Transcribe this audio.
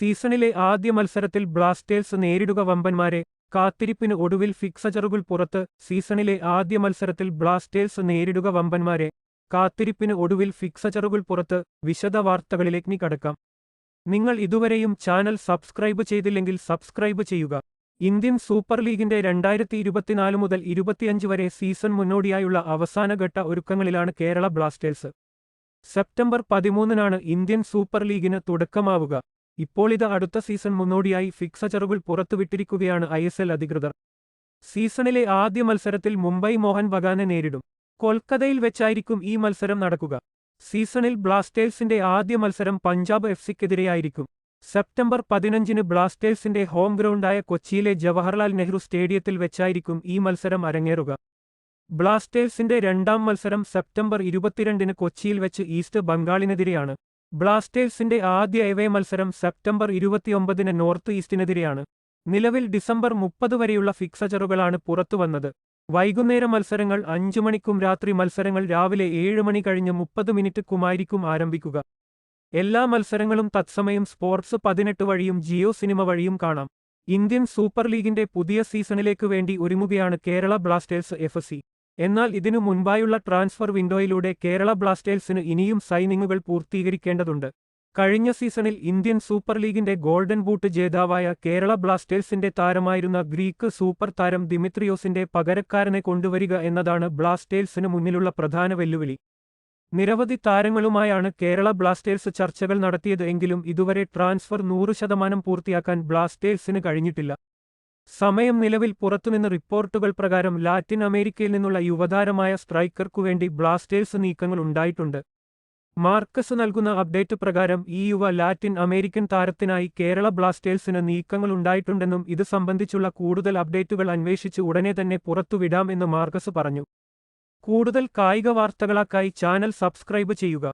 സീസണിലെ ആദ്യ മത്സരത്തിൽ ബ്ലാസ്റ്റേഴ്സ് നേരിടുക വമ്പന്മാരെ കാത്തിരിപ്പിന് ഒടുവിൽ ഫിക്സചറുകൾ പുറത്ത് സീസണിലെ ആദ്യ മത്സരത്തിൽ ബ്ലാസ്റ്റേഴ്സ് നേരിടുക വമ്പന്മാരെ കാത്തിരിപ്പിന് ഒടുവിൽ ഫിക്സചറുകൾ പുറത്ത് വിശദ വാർത്തകളിലേക്ക് കടക്കാം. നിങ്ങൾ ഇതുവരെയും ചാനൽ സബ്സ്ക്രൈബ് ചെയ്തില്ലെങ്കിൽ സബ്സ്ക്രൈബ് ചെയ്യുക. ഇന്ത്യൻ സൂപ്പർ ലീഗിന്റെ രണ്ടായിരത്തി ഇരുപത്തിനാല് മുതൽ ഇരുപത്തിയഞ്ച് വരെ സീസൺ മുന്നോടിയായുള്ള അവസാനഘട്ട ഒരുക്കങ്ങളിലാണ് കേരള ബ്ലാസ്റ്റേഴ്സ്. സെപ്റ്റംബർ പതിമൂന്നിനാണ് ഇന്ത്യൻ സൂപ്പർ ലീഗിന് തുടക്കമാവുക. ഇപ്പോൾ ഇത് അടുത്ത സീസൺ മുന്നോടിയായി ഫിക്സചറുകൾ പുറത്തുവിട്ടിരിക്കുകയാണ് ഐ എസ് എൽ അധികൃതർ. സീസണിലെ ആദ്യ മത്സരത്തിൽ മുംബൈ മോഹൻ ബഗാനെ നേരിടും. കൊൽക്കത്തയിൽ വെച്ചായിരിക്കും ഈ മത്സരം നടക്കുക. സീസണിൽ ബ്ലാസ്റ്റേഴ്സിന്റെ ആദ്യ മത്സരം പഞ്ചാബ് എഫ് സിക്കെതിരെയായിരിക്കും. സെപ്റ്റംബർ പതിനഞ്ചിന് ബ്ലാസ്റ്റേഴ്സിന്റെ ഹോം ഗ്രൗണ്ടായ കൊച്ചിയിലെ ജവഹർലാൽ നെഹ്റു സ്റ്റേഡിയത്തിൽ വെച്ചായിരിക്കും ഈ മത്സരം അരങ്ങേറുക. ബ്ലാസ്റ്റേഴ്സിന്റെ രണ്ടാം മത്സരം സെപ്റ്റംബർ ഇരുപത്തിരണ്ടിന് കൊച്ചിയിൽ വെച്ച് ഈസ്റ്റ് ബംഗാളിനെതിരെയാണ്. ബ്ലാസ്റ്റേഴ്സിന്റെ ആദ്യ എവേ മത്സരം സെപ്റ്റംബർ ഇരുപത്തിയൊമ്പതിന് നോർത്ത് ഈസ്റ്റിനെതിരെയാണ്. നിലവിൽ ഡിസംബർ മുപ്പത് വരെയുള്ള ഫിക്സചറുകളാണ് പുറത്തുവന്നത് വൈകുന്നേര മത്സരങ്ങൾ അഞ്ചു മണിക്കും രാത്രി മത്സരങ്ങൾ രാവിലെ ഏഴ് മണി കഴിഞ്ഞ് മുപ്പത് മിനിറ്റുക്കുമായിരിക്കും ആരംഭിക്കുക. എല്ലാ മത്സരങ്ങളും തത്സമയം സ്പോർട്സ് പതിനെട്ട് വഴിയും ജിയോ സിനിമ വഴിയും കാണാം. ഇന്ത്യൻ സൂപ്പർ ലീഗിന്റെ പുതിയ സീസണിലേക്ക് വേണ്ടി ഒരുങ്ങുകയാണ് കേരള ബ്ലാസ്റ്റേഴ്സ് എഫ് എന്നാൽ ഇതിനു മുൻപായുള്ള ട്രാൻസ്ഫർ വിൻഡോയിലൂടെ കേരള ബ്ലാസ്റ്റേഴ്സിന് ഇനിയും സൈനിങ്ങുകൾ പൂർത്തീകരിക്കേണ്ടതുണ്ട്. കഴിഞ്ഞ സീസണിൽ ഇന്ത്യൻ സൂപ്പർ ലീഗിന്റെ ഗോൾഡൻ ബൂട്ട് ജേതാവായ കേരള ബ്ലാസ്റ്റേഴ്സിന്റെ താരമായിരുന്ന ഗ്രീക്ക് സൂപ്പർ താരം ദിമിത്രിയോസിന്റെ പകരക്കാരനെ കൊണ്ടുവരിക എന്നതാണ് ബ്ലാസ്റ്റേഴ്സിന് മുന്നിലുള്ള പ്രധാന വെല്ലുവിളി. നിരവധി താരങ്ങളുമായാണ് കേരള ബ്ലാസ്റ്റേഴ്സ് ചർച്ചകൾ നടത്തിയത് എങ്കിലും ഇതുവരെ ട്രാൻസ്ഫർ നൂറ് ശതമാനം പൂർത്തിയാക്കാൻ ബ്ലാസ്റ്റേഴ്സിന് കഴിഞ്ഞിട്ടില്ല. സമയം നിലവിൽ പുറത്തുനിന്ന് റിപ്പോർട്ടുകൾ പ്രകാരം ലാറ്റിൻ അമേരിക്കയിൽ നിന്നുള്ള യുവതാരമായ സ്ട്രൈക്കർക്കുവേണ്ടി ബ്ലാസ്റ്റേഴ്സ് നീക്കങ്ങൾ ഉണ്ടായിട്ടുണ്ട്. മാർക്കസ് നൽകുന്ന അപ്ഡേറ്റ് പ്രകാരം ഈ യുവ ലാറ്റിൻ അമേരിക്കൻ താരത്തിനായി കേരള ബ്ലാസ്റ്റേഴ്സിന് നീക്കങ്ങൾ ഉണ്ടായിട്ടുണ്ടെന്നും ഇത് സംബന്ധിച്ചുള്ള കൂടുതൽ അപ്ഡേറ്റുകൾ അന്വേഷിച്ച് ഉടനെ തന്നെ പുറത്തുവിടാം എന്ന് മാർക്കസ് പറഞ്ഞു. കൂടുതൽ കായിക വാർത്തകളാക്കായി ചാനൽ സബ്സ്ക്രൈബ് ചെയ്യുക.